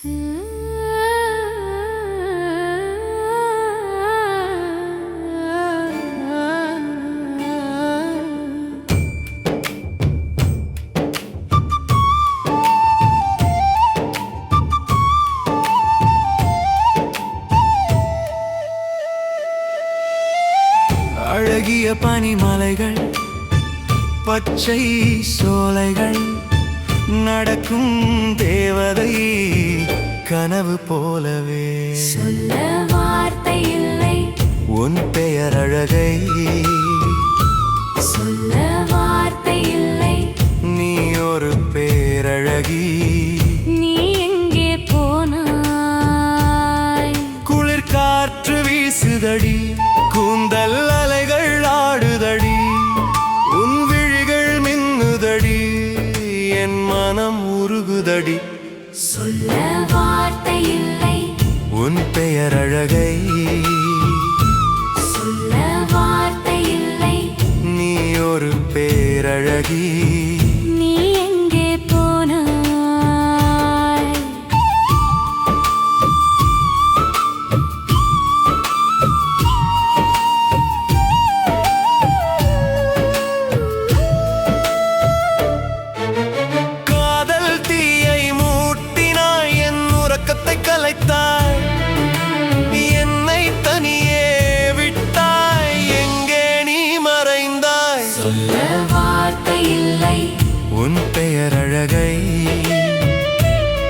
அழகிய பனிமலைகள் பச்சை சோலைகள் நடக்கும் தேவதை கனவு போலவே. சொல்ல வார்த்தை இல்லை. உன் பெயர் அழகை. சொல்ல வார்த்தை இல்லை. நீ ஒரு பேரழகி. நீ எங்கே போனாய்? குளிர் காற்று வீசுதடி கூந்தல் என் மனம் உருகுதடி. சொல்ல வார்த்தை இல்லை. உன் பெயர் அழகை. சொல்ல வார்த்தை இல்லை. நீ ஒரு பேரழகி. சொல்ல வார்த்தை இல்லை. உன் பெயர் அழகை.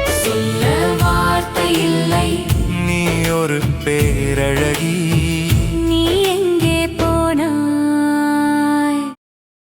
சொல்ல வார்த்தை இல்லை. நீ ஒரு பேரழகி.